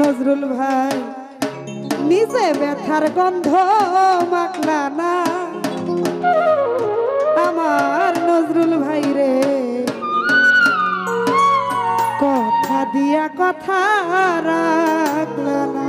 নজরুল ভাই, নিজে ব্যথার গন্ধ মাখলা না। আমার নজরুল ভাই রে, কথা দিয়া কথা রাখলা না।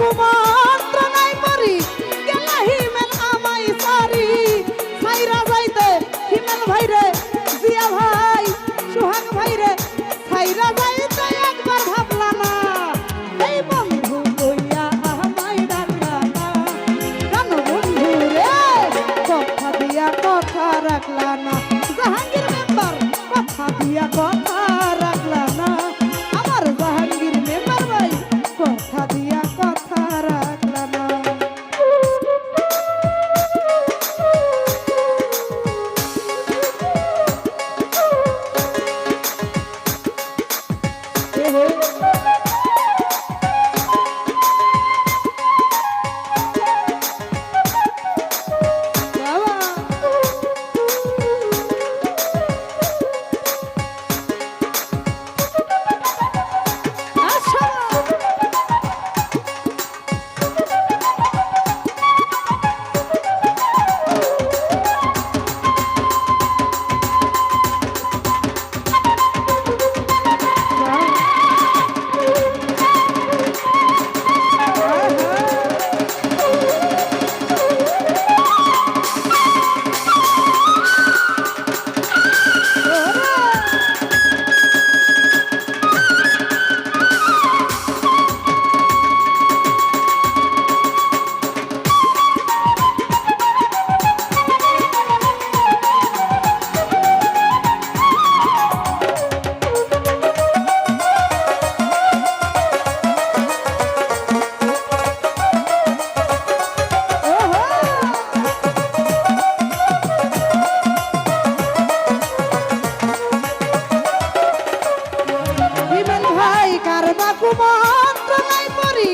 不慌 বাকু মন্ত্রণায় পরি